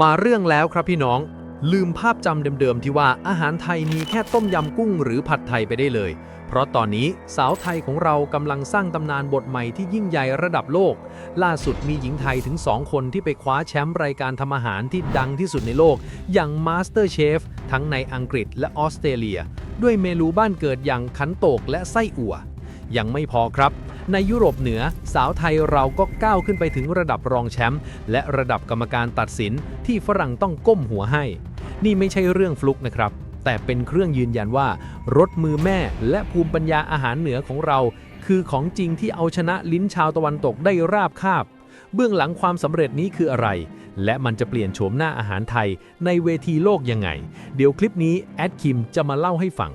มาเรื่องแล้วครับพี่น้อง ลืมภาพจำเดิมๆที่ว่าอาหารไทยมีแค่ต้มยำกุ้งหรือผัดไทยไปได้เลย เพราะตอนนี้สาวไทยของเรากำลังสร้างตำนานบทใหม่ที่ยิ่งใหญ่ระดับโลก ล่าสุดมีหญิงไทยถึง 2 คนที่ไปคว้าแชมป์รายการทำอาหารที่ดังที่สุดในโลก อย่าง Master Chef ทั้งในอังกฤษและออสเตรเลีย ด้วยเมนูบ้านเกิดอย่างขันโตกและไส้อั่วยังไม่พอครับ ในยุโรปเหนือ สาวไทยเราก็ก้าวขึ้นไปถึงระดับรองแชมป์และระดับกรรมการตัดสินที่ฝรั่งต้องก้มหัวให้ นี่ไม่ใช่เรื่องฟลุกนะครับ แต่เป็นเครื่องยืนยันว่ารสมือแม่และภูมิปัญญาอาหารเหนือของเรา คือของจริงที่เอาชนะลิ้นชาวตะวันตกได้ราบคาบ เบื้องหลังความสำเร็จนี้คืออะไร และมันจะเปลี่ยนโฉมหน้าอาหารไทยในเวทีโลกยังไง เดี๋ยวคลิปนี้แอดคิมจะมาเล่าให้ฟัง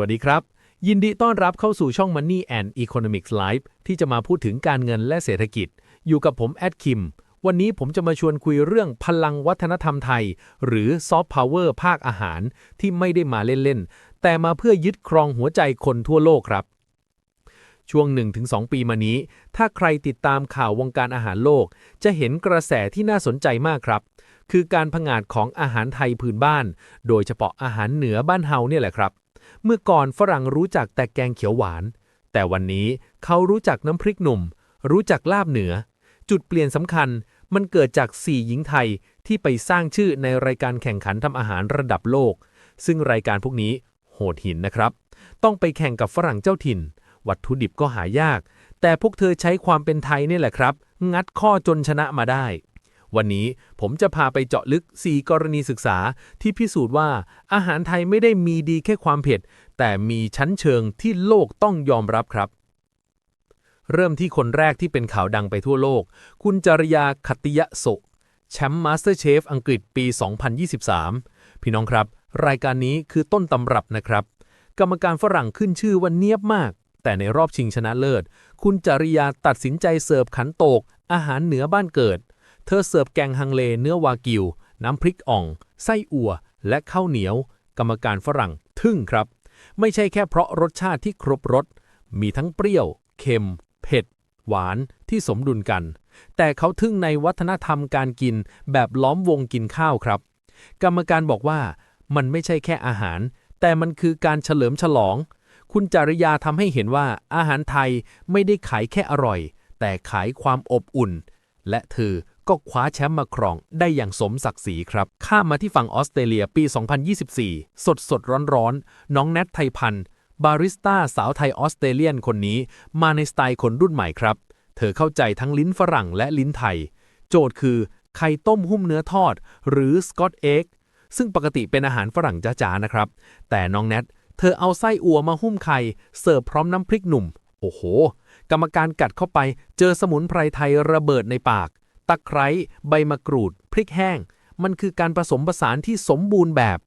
วัสดีครับ ยินดีต้อนรับเข้าสู่ช่อง Money and Economics Live ที่จะมาพูดถึงการเงินและเศรษฐกิจ อยู่กับผมแอดคิม วันนี้ผมจะมาชวนคุยเรื่องพลังวัฒนธรรมไทย หรือซอฟต์พาวเวอร์ภาคอาหารที่ไม่ได้มาเล่น ๆ แต่มาเพื่อยึดครองหัวใจคนทั่วโลกครับ ช่วง 1-2 ปีมานี้ ถ้าใครติดตามข่าววงการอาหารโลก จะเห็นกระแสที่น่าสนใจมากครับ คือการผงาดของอาหารไทยพื้นบ้าน โดยเฉพาะอาหารเหนือบ้านเฮาเนี่ยแหละครับ เมื่อก่อนฝรั่งรู้จักแต่แกงเขียวหวาน แต่วันนี้เขารู้จักน้ำพริกหนุ่ม รู้จักลาบเหนือ จุดเปลี่ยนสำคัญมันเกิดจากสี่หญิงไทยที่ไปสร้างชื่อในรายการแข่งขันทำอาหารระดับโลก ซึ่งรายการพวกนี้โหดหินนะครับ ต้องไปแข่งกับฝรั่งเจ้าถิ่น วัตถุดิบก็หายาก แต่พวกเธอใช้ความเป็นไทยนี่แหละครับ งัดข้อจนชนะมาได้ วันนี้ผมจะพาไปเจาะลึก 4 กรณีศึกษาที่พิสูจน์ว่าอาหารไทยไม่ได้มีดีแค่ความเผ็ด แต่มีชั้นเชิงที่โลกต้องยอมรับครับ เริ่มที่คนแรกที่เป็นข่าวดังไปทั่วโลก คุณจริยาขัตติยะโสแชมป์มาสเตอร์เชฟอังกฤษปี 2023 พี่น้องครับ รายการนี้คือต้นตำรับนะครับ กรรมการฝรั่งขึ้นชื่อว่าเนียบมากแต่ในรอบชิงชนะเลิศ คุณจริยาตัดสินใจเสิร์ฟขันโตก อาหารเหนือบ้านเกิด เธอเสิร์ฟแกงฮังเลเนื้อวากิว น้ำพริกอ่อง ไส้อั่ว และข้าวเหนียว กรรมการฝรั่ง ทึ่งครับ ไม่ใช่แค่เพราะรสชาติที่ครบรส มีทั้งเปรี้ยว เค็ม เผ็ด หวานที่สมดุลกัน แต่เขาทึ่งในวัฒนธรรมการกินแบบล้อมวงกินข้าวครับ กรรมการบอกว่ามันไม่ใช่แค่อาหาร แต่มันคือการเฉลิมฉลอง คุณจริยาทำให้เห็นว่าอาหารไทยไม่ได้ขายแค่อร่อย แต่ขายความอบอุ่น และเธอ ก็คว้าแชมป์มาครองได้อย่างสมศักดิ์ศรีครับ ข้ามมาที่ฝั่งออสเตรเลียปี 2024 สดสดร้อนร้อนๆน้องแนทไทยพันธ์บาริสต้าสาวไทยออสเตรเลียนคนนี้มาในสไตล์คนรุ่นใหม่ครับ เธอเข้าใจทั้งลิ้นฝรั่งและลิ้นไทย โจทย์คือไข่ต้มหุ้มเนื้อทอด หรือสกอตเอ็กซึ่งปกติเป็นอาหารฝรั่งจ้าๆนะครับ แต่น้องแนทเธอเอาไส้อั่วมาหุ้มไข่ เสิร์ฟพร้อมน้ำพริกหนุ่ม โอ้โห กรรมการกัดเข้าไป เจอสมุนไพรไทยระเบิดในปาก ตะไคร้ใบมะกรูด พริกแห้ง มันคือการผสมผสานที่สมบูรณ์แบบ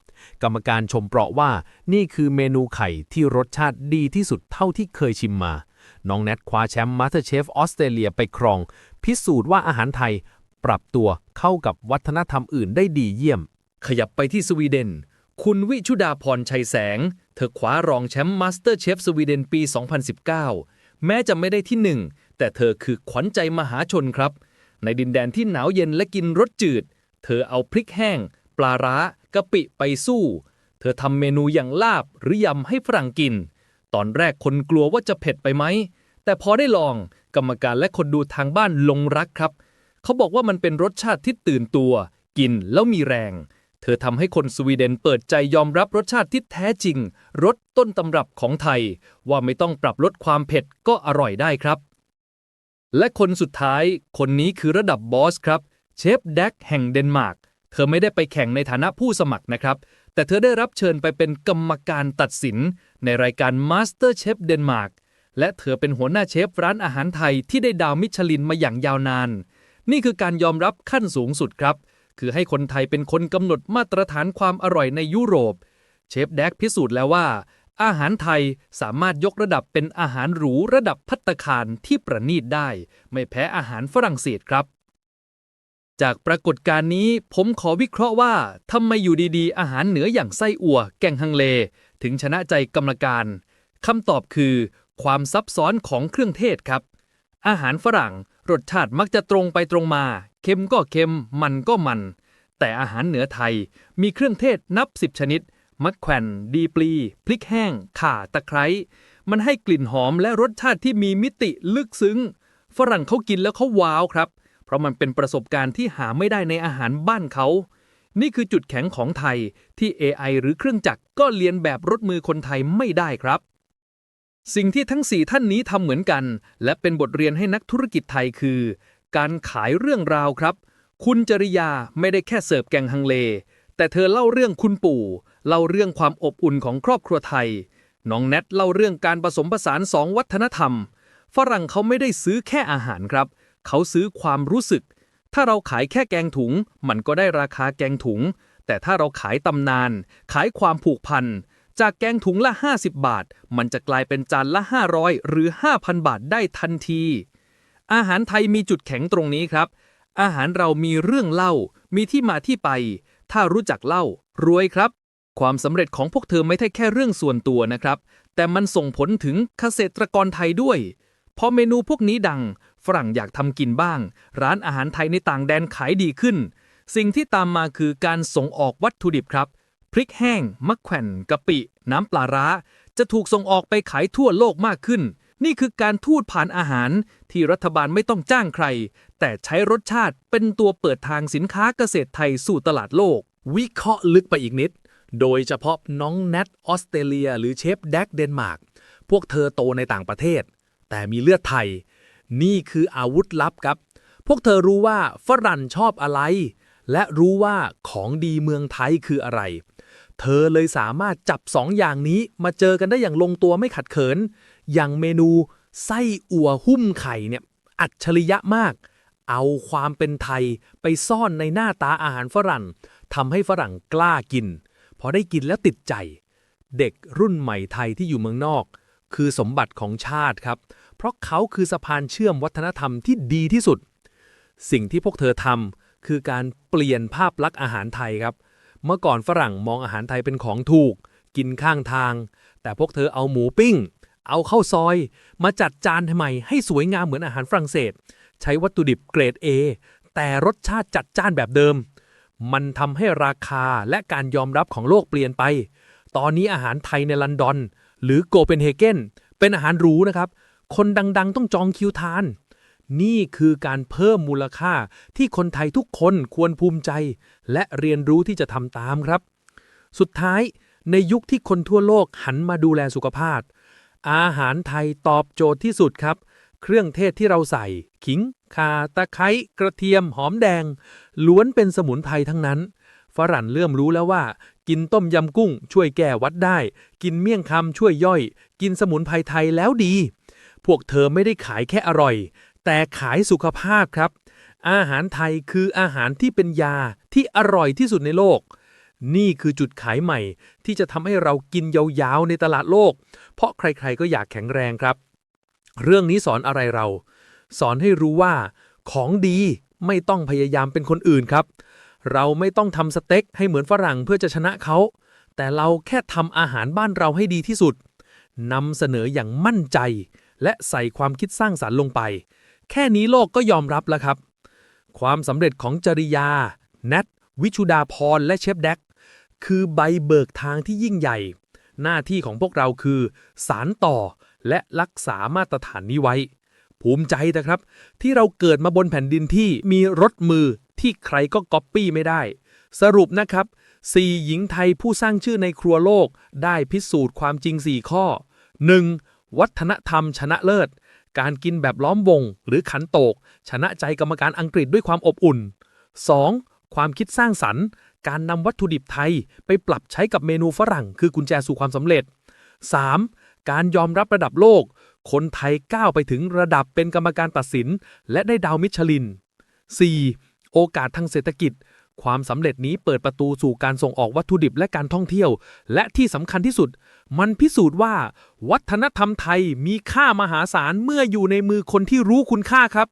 กรรมการชมเปราะว่า นี่คือเมนูไข่ที่รสชาติดีที่สุดเท่าที่เคยชิมมา น้องแนทคว้าแชมป์มาสเตอร์เชฟออสเตรเลียไปครอง พิสูจน์ว่าอาหารไทยปรับตัวเข้ากับวัฒนธรรมอื่นได้ดีเยี่ยม ขยับไปที่สวีเดน คุณวิชุดาพรชัยแสง เธอคว้ารองแชมป์มาสเตอร์เชฟสวีเดนปี 2019 แม้จะไม่ได้ที่หนึ่งแต่เธอคือขวัญใจมหาชนครับ ในดินแดนที่หนาวเย็นและกินรสจืด เธอเอาพริกแห้ง ปลาร้ากะปิไปสู้ เธอทำเมนูอย่างลาบหรือยำให้ฝรั่งกิน ตอนแรกคนกลัวว่าจะเผ็ดไปไหม แต่พอได้ลองกรรมการและคนดูทางบ้านลงรักครับ เขาบอกว่ามันเป็นรสชาติที่ตื่นตัว กินแล้วมีแรง เธอทำให้คนสวีเดนเปิดใจยอมรับรสชาติที่แท้จริง รสต้นตำรับของไทย ว่าไม่ต้องปรับลดความเผ็ดก็อร่อยได้ครับ และคนสุดท้ายคนนี้คือระดับบอสครับเชฟแดกแห่งเดนมาร์กเธอไม่ได้ไปแข่งในฐานะผู้สมัครนะครับ แต่เธอได้รับเชิญไปเป็นกรรมการตัดสิน ในรายการ Master Chef เดนมาร์กและเธอเป็นหัวหน้าเชฟร้านอาหารไทยที่ได้ดาวมิชลินมาอย่างยาวนาน นี่คือการยอมรับขั้นสูงสุดครับ คือให้คนไทยเป็นคนกำหนดมาตรฐานความอร่อยในยุโรป เชฟแดกพิสูจน์แล้วว่า อาหารไทยสามารถยกระดับเป็นอาหารหรูระดับพัตตาคารที่ประณีตได้ ไม่แพ้อาหารฝรั่งเศสครับ จากปรากฏการณ์นี้ผมขอวิเคราะห์ว่าทำไมอยู่ดีๆ อาหารเหนืออย่างไส้อั่ว แกงฮังเล ถึงชนะใจกรรมการคำตอบคือ ความซับซ้อนของเครื่องเทศครับ อาหารฝรั่งรสชาติมักจะตรงไปตรงมา เค็มก็เค็ม มันก็มัน แต่อาหารเหนือไทยมีเครื่องเทศนับสิบชนิด มักแขวนดีปลีพริกแห้ง ข่าตะไคร้ มันให้กลิ่นหอมและรสชาติที่มีมิติลึกซึ้ง ฝรั่งเขากินแล้วเขาว้าวครับ เพราะมันเป็นประสบการณ์ที่หาไม่ได้ในอาหารบ้านเขา นี่คือจุดแข็งของไทยที่ AI หรือเครื่องจักรก็เรียนแบบรถมือคนไทยไม่ได้ครับ สิ่งที่ทั้ง 4 ท่านนี้ทำเหมือนกัน และเป็นบทเรียนให้นักธุรกิจไทยคือ การขายเรื่องราวครับ คุณจริยาไม่ได้แค่เสิร์ฟแกงฮังเล แต่เธอเล่าเรื่องคุณปู่ เล่าเรื่องความอบอุ่นของครอบครัวไทย น้องแนทเล่าเรื่องการผสมผสานสองวัฒนธรรม ฝรั่งเขาไม่ได้ซื้อแค่อาหารครับ เขาซื้อความรู้สึก ถ้าเราขายแค่แกงถุง มันก็ได้ราคาแกงถุง แต่ถ้าเราขายตำนาน ขายความผูกพัน จากแกงถุงละ 50 บาท มันจะกลายเป็นจานละ 500 หรือ 5,000 บาทได้ทันที อาหารไทยมีจุดแข็งตรงนี้ครับ อาหารเรามีเรื่องเล่า มีที่มาที่ไป ถ้ารู้จักเล่ารวยครับ ความสำเร็จของพวกเธอไม่ใช่แค่เรื่องส่วนตัวนะครับ แต่มันส่งผลถึงเกษตรกรไทยด้วยพอเมนูพวกนี้ดัง ฝรั่งอยากทำกินบ้าง ร้านอาหารไทยในต่างแดนขายดีขึ้น สิ่งที่ตามมาคือการส่งออกวัตถุดิบครับ พริกแห้ง มะแขวนกะปิ น้ำปลาร้า จะถูกส่งออกไปขายทั่วโลกมากขึ้น นี่คือการทูตผ่านอาหารที่รัฐบาลไม่ต้องจ้างใคร แต่ใช้รสชาติเป็นตัวเปิดทางสินค้าเกษตรไทยสู่ตลาดโลก วิเคราะห์ลึกไปอีกนิด โดยเฉพาะน้องแนทออสเตรเลีย หรือเชฟแดกเดนมาร์ก พวกเธอโตในต่างประเทศ แต่มีเลือดไทย นี่คืออาวุธลับครับ พวกเธอรู้ว่าฝรั่งชอบอะไร และรู้ว่าของดีเมืองไทยคืออะไร เธอเลยสามารถจับสองอย่างนี้มาเจอกันได้อย่างลงตัวไม่ขัดเขิน อย่างเมนูไส้อั่วหุ้มไข่เนี่ยอัจฉริยะมาก เอาความเป็นไทยไปซ่อนในหน้าตาอาหารฝรั่งทำให้ฝรั่งกล้ากิน พอได้กินแล้วติดใจ เด็กรุ่นใหม่ไทยที่อยู่เมืองนอก คือสมบัติของชาติครับ เพราะเขาคือสะพานเชื่อมวัฒนธรรมที่ดีที่สุด สิ่งที่พวกเธอทำคือการเปลี่ยนภาพลักษณ์อาหารไทยครับ เมื่อก่อนฝรั่งมองอาหารไทยเป็นของถูก กินข้างทาง แต่พวกเธอเอาหมูปิ้ง เอาข้าวซอย มาจัดจานทำไมให้สวยงามเหมือนอาหารฝรั่งเศส ใช้วัตถุดิบเกรด A แต่รสชาติจัดจ้านแบบเดิม มันทำให้ราคาและการยอมรับของโลกเปลี่ยนไป ตอนนี้อาหารไทยในลอนดอน หรือโกเปนเฮเกนเป็นอาหารหรูนะครับ คนดังๆ ต้องจองคิวทาน นี่คือการเพิ่มมูลค่าที่คนไทยทุกคนควรภูมิใจ และเรียนรู้ที่จะทำตามครับ สุดท้ายในยุคที่คนทั่วโลกหันมาดูแลสุขภาพ อาหารไทยตอบโจทย์ที่สุดครับ เครื่องเทศที่เราใส่ ขิง ข่าตะไคร้กระเทียมหอมแดง ล้วนเป็นสมุนไพรทั้งนั้น ฝรั่งเริ่มรู้แล้วว่า กินต้มยำกุ้ง ช่วยแก้วัดได้ กินเมี่ยงคำช่วยย่อย กินสมุนไพรไทยแล้วดี พวกเธอไม่ได้ขายแค่อร่อย แต่ขายสุขภาพครับ อาหารไทยคืออาหารที่เป็นยาที่อร่อยที่สุดในโลกนี่คือจุดขายใหม่ ที่จะทำให้เรากินยาวๆในตลาดโลก เพราะใครๆก็อยากแข็งแรงครับ เรื่องนี้สอนอะไรเรา สอนให้รู้ว่า ของดีไม่ต้องพยายามเป็นคนอื่นครับ เราไม่ต้องทำสเต็กให้เหมือนฝรั่งเพื่อจะชนะเขา แต่เราแค่ทำอาหารบ้านเราให้ดีที่สุดนำเสนออย่างมั่นใจ และใส่ความคิดสร้างสารรค์ลงไป แค่นี้โลกก็ยอมรับแล้วครับ ความสำเร็จของจริยา แนท วิชุดาพร และเชฟแดก คือใบเบิกทางที่ยิ่งใหญ่ หน้าที่ของพวกเราคือ สารต่อและรักษามาตรฐานนี้ไว้ ภูมิใจนะครับ ที่เราเกิดมาบนแผ่นดินที่มีรถมือที่ใครก็ก๊อปปี้ไม่ได้ สรุปนะครับสี่หญิงไทยผู้สร้างชื่อในครัวโลกได้พิสูจน์ความจริง 4 ข้อ 1. วัฒนธรรมชนะเลิศ การกินแบบล้อมวง หรือขันโตก ชนะใจกรรมการอังกฤษด้วยความอบอุ่น 2. ความคิดสร้างสรรค์ การนำวัตถุดิบไทยไปปรับใช้กับเมนูฝรั่ง คือกุญแจสู่ความสำเร็จ 3. การยอมรับระดับโลก คนไทยก้าวไปถึงระดับเป็นกรรมการตัดสิน และได้ดาวมิชลิน 4. โอกาสทางเศรษฐกิจ ความสำเร็จนี้เปิดประตูสู่การส่งออกวัตถุดิบและการท่องเที่ยว และที่สำคัญที่สุด มันพิสูจน์ว่า วัฒนธรรมไทยมีค่ามหาศาลเมื่ออยู่ในมือคนที่รู้คุณค่าครับ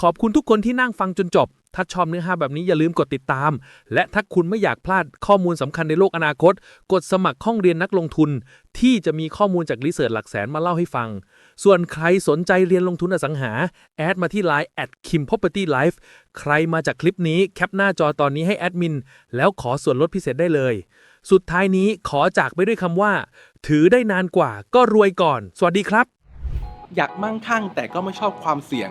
ขอบคุณทุกคนที่นั่งฟังจนจบถ้าชอบเนื้อหาแบบนี้อย่าลืมกดติดตาม และถ้าคุณไม่อยากพลาดข้อมูลสำคัญในโลกอนาคต กดสมัครห้องเรียนนักลงทุน ที่จะมีข้อมูลจากรีเสิร์ชหลักแสนมาเล่าให้ฟัง ส่วนใครสนใจเรียนลงทุนอสังหา แอดมาที่ Line at kim property life ใครมาจากคลิปนี้แคปหน้าจอตอนนี้ให้แอดมิน แล้วขอส่วนลดพิเศษได้เลย สุดท้ายนี้ขอจากไปด้วยคำว่า ถือได้นานกว่าก็รวยก่อน สวัสดีครับ อยากมั่งคั่งแต่ก็ไม่ชอบความเสี่ยง